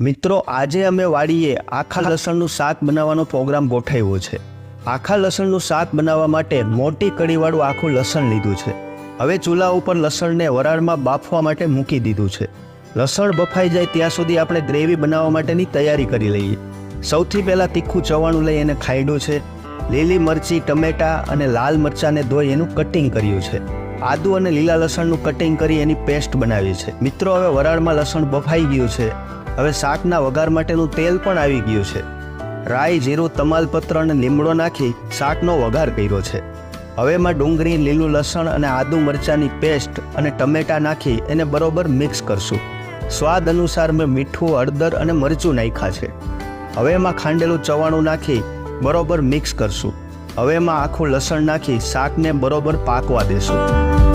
મિત્રો આજે અમે વાડીએ આખા લસણનું શાક બનાવવાનો પ્રોગ્રામ ગોઠવ્યો છે. આખા લસણનું શાક બનાવવા માટે મોટી કડીવાળું આખું લસણ લીધું છે. હવે ચૂલા ઉપર લસણને વરાળમાં બાફવા માટે મૂકી દીધું છે. લસણ બફાઈ જાય ત્યાં સુધી આપણે ગ્રેવી બનાવવા માટેની તૈયારી કરી લઈએ. સૌથી પહેલાં તીખું ચવાણું લઈ એને ખાયડું છે. લીલી મરચી ટમેટા અને લાલ મરચાંને ધોઈ એનું કટિંગ કર્યું છે. આદુ અને લીલા લસણનું કટિંગ કરી એની પેસ્ટ બનાવી છે. મિત્રો હવે વરાળમાં લસણ બફાઈ ગયું છે. હવે શાકના વઘાર માટેનું તેલ પણ આવી ગયું છે. રાઈ, જીરું, તમાલપત્ર અને લીમડો નાખી શાકનો વઘાર કર્યો છે. હવે એમાં ડુંગળી, લીલું લસણ અને આદુ મરચાંની પેસ્ટ અને ટમેટાં નાખી એને બરોબર મિક્સ કરશું. સ્વાદ અનુસાર મેં મીઠું, હળદર અને મરચું નાખ્યા છે. હવે એમાં ખાંડેલું ચવાણું નાખી બરોબર મિક્સ કરશું. હવે એમાં આખું લસણ નાખી શાકને બરોબર પાકવા દેશું.